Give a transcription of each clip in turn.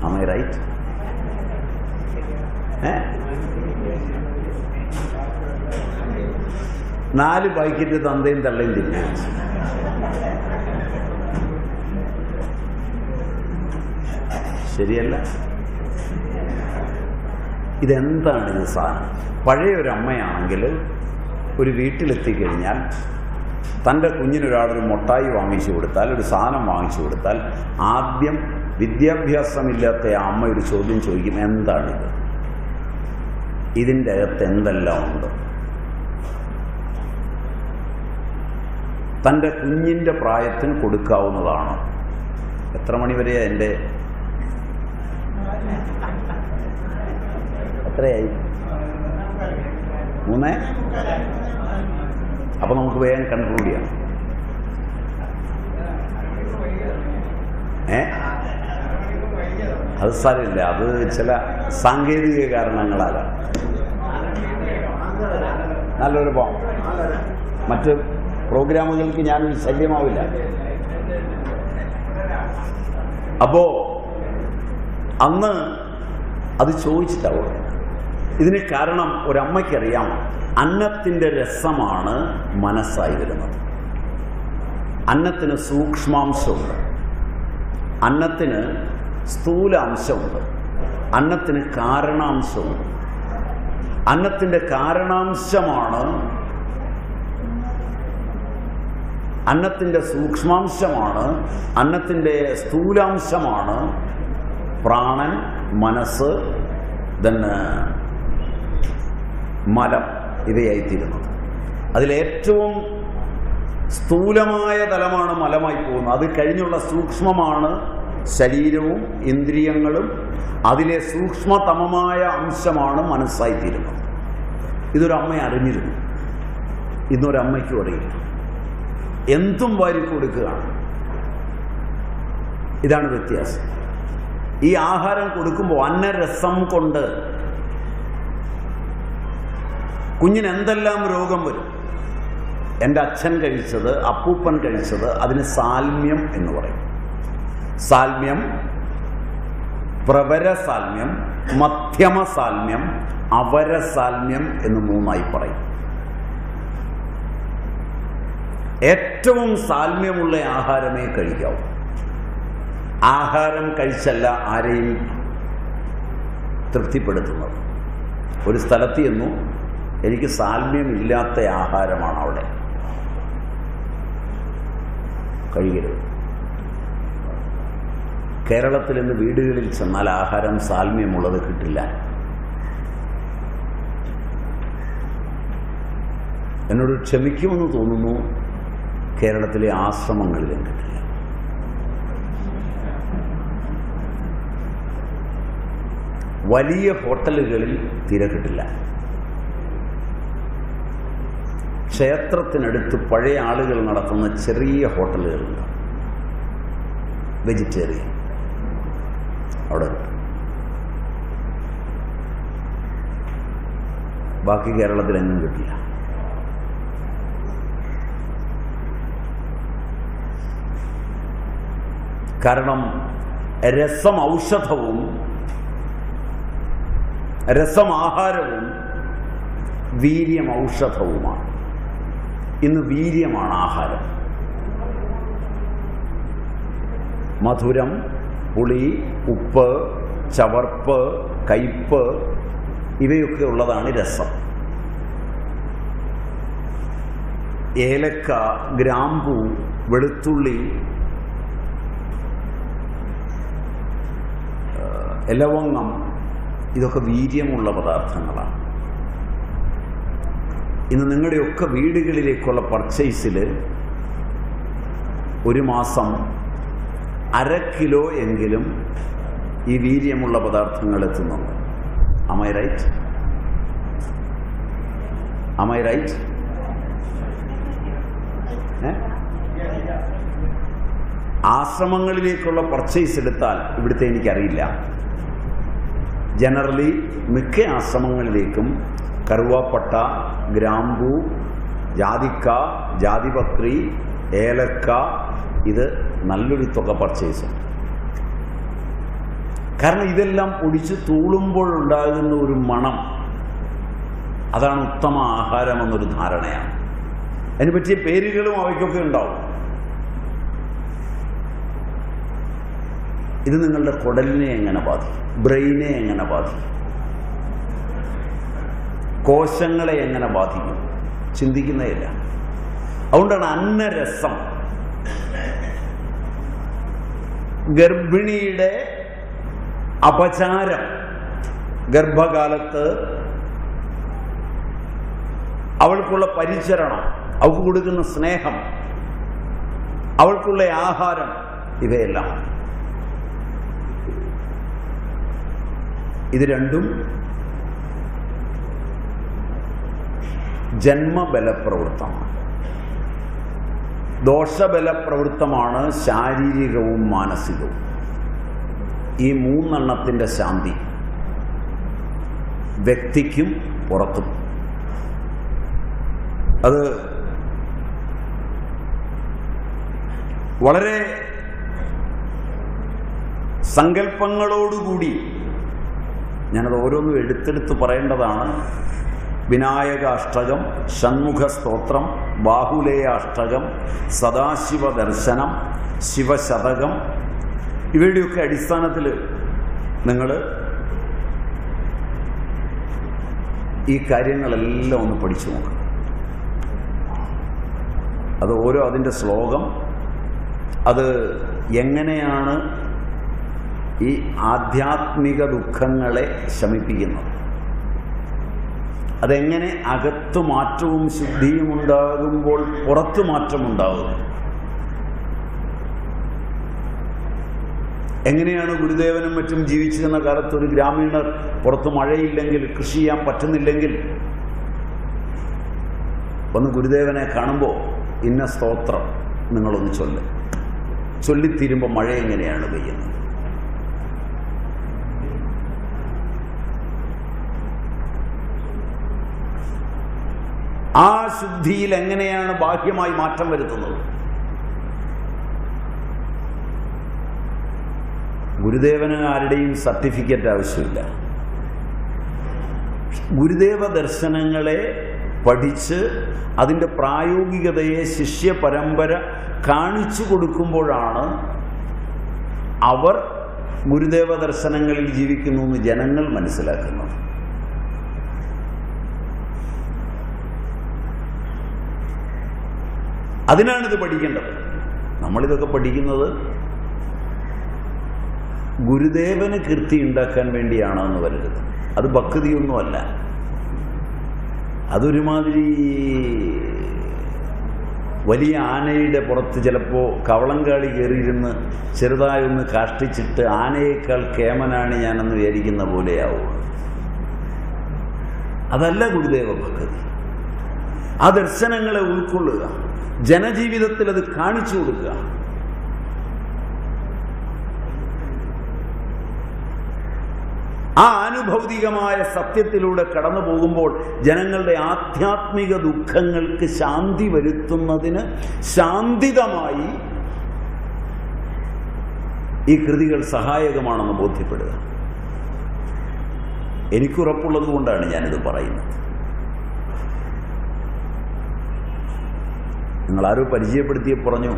Am I right? ഏ നാല് ബൈക്കിന്റെ തന്തയും തള്ളയും തിന്നു ശരിയല്ല? ഇതെന്താണ് ഇത് സാധനം? പഴയ ഒരു അമ്മയാണെങ്കിൽ ഒരു വീട്ടിലെത്തിക്കഴിഞ്ഞാൽ തന്റെ കുഞ്ഞിനൊരാളൊരു മുട്ടായി വാങ്ങിച്ചു കൊടുത്താൽ ഒരു സാധനം വാങ്ങിച്ചു കൊടുത്താൽ ആദ്യം വിദ്യാഭ്യാസമില്ലാത്ത അമ്മ ഒരു ചോദ്യം ചോദിക്കും എന്താണിത്? ഇതിന്റെ അകത്ത് എന്തെല്ലാം ഉണ്ട്? തന്റെ കുഞ്ഞിന്റെ പ്രായത്തിന് കൊടുക്കാവുന്നതാണ്. എത്ര മണി വരെയാ എന്റെ എത്രയായി? മൂന്ന്? അപ്പൊ നമുക്ക് വേഗം കൺക്ലൂഡ് ചെയ്യാം ഏ? അത് സാരമില്ല. അത് ചില സാങ്കേതിക കാരണങ്ങളാലാണ്. നല്ലൊരു പോം മറ്റ് പ്രോഗ്രാമുകൾക്ക് ഞാനൊരു ശല്യമാവില്ല. അപ്പോ അന്ന് അത് ചോദിച്ചിട്ടാവും. ഇതിന് കാരണം ഒരമ്മയ്ക്കറിയാം. അന്നത്തിന്റെ രസമാണ് മനസ്സായി വരുന്നത്. അന്നത്തിന് സൂക്ഷ്മാംശമുണ്ട്. അന്നത്തിന് സ്ഥൂലാംശമുണ്ട്. അന്നത്തിന് കാരണാംശമുണ്ട്. അന്നത്തിന്റെ കാരണാംശമാണ് അന്നത്തിന്റെ സൂക്ഷ്മാംശമാണ് അന്നത്തിന്റെ സ്ഥൂലാംശമാണ് പ്രാണൻ മനസ്സ് തന്നെ മലം ഇവയായിത്തീരുന്നത്. അതിലേറ്റവും സ്ഥൂലമായ തലമാണ് മലമായി പോകുന്നത്. അത് കഴിഞ്ഞുള്ള സൂക്ഷ്മമാണ് ശരീരവും ഇന്ദ്രിയങ്ങളും അതിലെ സൂക്ഷ്മതമമായ അംശമാണ് മനസ്സായിത്തീരുന്നത് ഇതൊരു അമ്മ അറിഞ്ഞിരുന്നു. ഇന്നൊരമ്മയ്ക്കും അറിയില്ല എന്തും വാരി കൊടുക്കുകയാണ്. ഇതാണ് വ്യത്യാസം. ഈ ആഹാരം കൊടുക്കുമ്പോൾ അന്നരസം കൊണ്ട് കുഞ്ഞിന് എന്തെല്ലാം രോഗം വരും? എന്റെ അച്ഛൻ കഴിച്ചത് അപ്പൂപ്പൻ കഴിച്ചത് അതിന് സാൽമ്യം എന്ന് പറയും. സാൽമ്യം പ്രവരസാൽമ്യം മധ്യമസാൽമ്യം അവരസാൽമ്യം എന്ന് മൂന്നായി പറയും. ഏറ്റവും സാൽമ്യമുള്ള ആഹാരമേ കഴിക്കാവൂ. ആഹാരം കഴിച്ചല്ല ആരെയും തൃപ്തിപ്പെടുത്തുന്നത്. ഒരു സ്ഥലത്ത് ചെന്നു എനിക്ക് സാൽമ്യമില്ലാത്ത ആഹാരമാണ് അവിടെ. കഴിയരുത് കേരളത്തിൽ ഇന്ന് വീടുകളിൽ ചെന്നാൽ ആഹാരം സാൽമ്യമുള്ളത് കിട്ടില്ല. എന്നോട് ക്ഷമിക്കുമെന്ന് തോന്നുന്നു കേരളത്തിലെ ആശ്രമങ്ങളിലും കിട്ടില്ല. വലിയ ഹോട്ടലുകളിൽ തീരെ കിട്ടില്ല. ക്ഷേത്രത്തിനടുത്ത് പഴയ ആളുകൾ നടത്തുന്ന ചെറിയ ഹോട്ടലുകളുണ്ട്. വെജിറ്റേറിയൻ. അവിടെ. ബാക്കി ബാക്കി കേരളത്തിലെങ്ങും കിട്ടില്ല. കാരണം രസം ഔഷധവും രസം ആഹാരവും വീര്യം ഔഷധവുമാണ്. ഇന്ന് വീര്യമാണ് ആഹാരം. മധുരം പുളി ഉപ്പ് ചവർപ്പ് കയ്പ് ഇവയൊക്കെ ഉള്ളതാണ് രസം. ഏലക്ക ഗ്രാമ്പു വെളുത്തുള്ളി എലവങ്ങം ഇതൊക്കെ വീര്യമുള്ള പദാർത്ഥങ്ങളാണ്. ഇന്ന് നിങ്ങളുടെയൊക്കെ വീടുകളിലേക്കുള്ള പർച്ചേസിൽ ഒരു മാസം അര കിലോ എങ്കിലും ഈ വീര്യമുള്ള പദാർത്ഥങ്ങൾ എത്തുന്നുണ്ട്. Am I right am I right ആശ്രമങ്ങളിലേക്കുള്ള purchase എടുത്താൽ ഇവിടുത്തെ എനിക്കറിയില്ല. ജനറലി മിക്ക ആശ്രമങ്ങളിലേക്കും കറുവാപ്പട്ട ഗ്രാമ്പൂ ജാതിക്ക ജാതിപത്രി ഏലക്ക ഇത് നല്ലൊരു തുക പർച്ചേസ് കാരണം ഇതെല്ലാം പൊടിച്ച് തൂളുമ്പോഴുണ്ടാകുന്ന ഒരു മണം അതാണ് ഉത്തമ ആഹാരം എന്നൊരു ധാരണയാണ്. അതിന് പറ്റിയ പേരുകളും അവയ്ക്കൊക്കെ ഉണ്ടാവും. ഇത് നിങ്ങളുടെ കുടലിനെ എങ്ങനെ ബാധിക്കും? ബ്രെയിനെ എങ്ങനെ ബാധിക്കും? കോശങ്ങളെ എങ്ങനെ ബാധിക്കും? ചിന്തിക്കുന്നതല്ല. അതുകൊണ്ടാണ് അന്നരസം ഗർഭിണിയുടെ അപചാരം. ഗർഭകാലത്ത് അവൾക്കുള്ള പരിചരണം അവൾക്ക് കൊടുക്കുന്ന സ്നേഹം അവൾക്കുള്ള ആഹാരം ഇവയെല്ലാം. ഇത് രണ്ടും ജന്മബലപ്രവൃത്തമാണ്. ദോഷബലപ്രവൃത്തമാണ് ശാരീരികവും മാനസികവും. ഈ മൂന്നെണ്ണത്തിന്റെ ശാന്തി വ്യക്തിക്കും പുറത്തും. അത് വളരെ സങ്കല്പങ്ങളോടുകൂടി ഞാനത് ഓരോന്നും എടുത്തെടുത്ത് പറയേണ്ടതാണ്. വിനായക അഷ്ടകം ഷൺമുഖ സ്തോത്രം ബാഹുലേയ അഷ്ടകം സദാശിവ ദർശനം ശിവശതകം. ഇവയുടെയൊക്കെ അടിസ്ഥാനത്തിൽ നിങ്ങൾ ഈ കാര്യങ്ങളെല്ലാം ഒന്ന് പഠിച്ചു നോക്കണം. അത് ഓരോ അതിന്റെ ശ്ലോകം അത് എങ്ങനെയാണ് ഈ ആധ്യാത്മിക ദുഃഖങ്ങളെ ശമിപ്പിക്കുന്നത്? അതെങ്ങനെ അകത്തു മാറ്റവും ശുദ്ധിയും ഉണ്ടാകുമ്പോൾ പുറത്തു മാറ്റമുണ്ടാകും എങ്ങനെയാണ് ഗുരുദേവനും മറ്റും ജീവിച്ചിരുന്ന കാലത്ത് ഒരു ഗ്രാമീണർ പുറത്ത് മഴയില്ലെങ്കിൽ കൃഷി ചെയ്യാൻ പറ്റുന്നില്ലെങ്കിൽ ഒന്ന് ഗുരുദേവനെ കാണുമ്പോൾ ഇന്ന സ്തോത്രം നിങ്ങളൊന്ന് ചൊല്ല്. ചൊല്ലിത്തീരുമ്പോൾ മഴ എങ്ങനെയാണ് പെയ്യുന്നത്? ആ ശുദ്ധിയിൽ എങ്ങനെയാണ് ബാഹ്യമായി മാറ്റം വരുത്തുന്നത്? ഗുരുദേവന് ആരുടെയും സർട്ടിഫിക്കറ്റ് ആവശ്യമില്ല. ഗുരുദേവ ദർശനങ്ങളെ പഠിച്ച് അതിന്റെ പ്രായോഗികതയെ ശിഷ്യ പരമ്പര കാണിച്ചു കൊടുക്കുമ്പോഴാണ് അവർ ഗുരുദേവ ദർശനങ്ങളിൽ ജീവിക്കുന്നു എന്ന് ജനങ്ങൾ മനസ്സിലാക്കുന്നത്. അതിനാണിത് പഠിക്കേണ്ടത്. നമ്മളിതൊക്കെ പഠിക്കുന്നത് ഗുരുദേവന് കീർത്തി ഉണ്ടാക്കാൻ വേണ്ടിയാണോ എന്ന് വരരുത്. അത് ഭക്തിയൊന്നുമല്ല അതൊരുമാതിരി വലിയ ആനയുടെ പുറത്ത് ചിലപ്പോൾ കവളങ്കാളി കയറിയിരുന്ന് ചെറുതായൊന്ന് കാഷ്ടിച്ചിട്ട് ആനയേക്കാൾ കേമനാണ് ഞാനെന്ന് വിചാരിക്കുന്ന പോലെയാവുക അതല്ല ഗുരുദേവ ഭക്തി. ആ ദർശനങ്ങളെ ഉൾക്കൊള്ളുക. ജനജീവിതത്തിൽ അത് കാണിച്ചു കൊടുക്കുക. ആ ആനുഭൗതികമായ സത്യത്തിലൂടെ കടന്നു പോകുമ്പോൾ ജനങ്ങളുടെ ആധ്യാത്മിക ദുഃഖങ്ങൾക്ക് ശാന്തി വരുത്തുന്നതിന് ശാന്തിതമായി ഈ കൃതികൾ സഹായകമാണെന്ന് ബോധ്യപ്പെടുക. എനിക്കുറപ്പുള്ളത് കൊണ്ടാണ് ഞാനിത് പറയുന്നത്. നിങ്ങളാരോ പരിചയപ്പെടുത്തിയ പറഞ്ഞു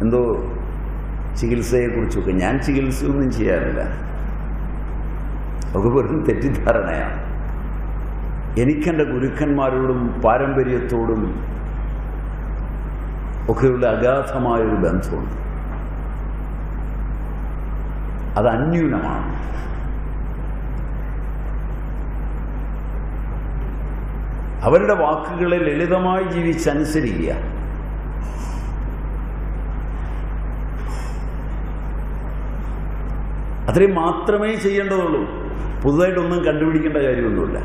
എന്തോ ചികിത്സയെക്കുറിച്ചൊക്കെ. ഞാൻ ചികിത്സയൊന്നും ചെയ്യാറില്ല. ഒക്കെ വെറും തെറ്റിദ്ധാരണയാണ്. എനിക്കെന്റെ ഗുരുക്കന്മാരോടും പാരമ്പര്യത്തോടും ഒക്കെയുള്ള അഗാധമായൊരു ബന്ധമുണ്ട്. അത് അന്യൂനമാണ്. അവരുടെ വാക്കുകളെ ലളിതമായി ജീവിച്ചനുസരിക്കുക. അത്രയും മാത്രമേ ചെയ്യേണ്ടതുള്ളൂ. പുതുതായിട്ടൊന്നും കണ്ടുപിടിക്കേണ്ട കാര്യമൊന്നുമില്ല.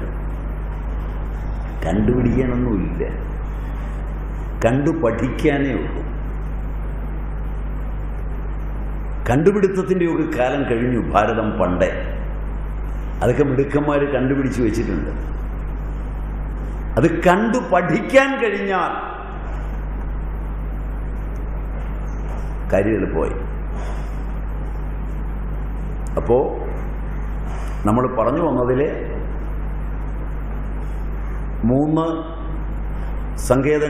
കണ്ടുപിടിക്കാനൊന്നുമില്ല. കണ്ടു പഠിക്കാനേ ഉള്ളൂ. കണ്ടുപിടുത്തത്തിന്റെയൊക്കെ കാലം കഴിഞ്ഞു ഭാരതം പണ്ടേ. അതൊക്കെ മിടുക്കന്മാർ കണ്ടുപിടിച്ച് വെച്ചിട്ടുണ്ട്. അത് കണ്ടു പഠിക്കാൻ കഴിഞ്ഞാൽ കാര്യങ്ങൾ പോയി. അപ്പോ നമ്മൾ പറഞ്ഞു വന്നതിൽ മൂന്ന് സങ്കേതങ്ങൾ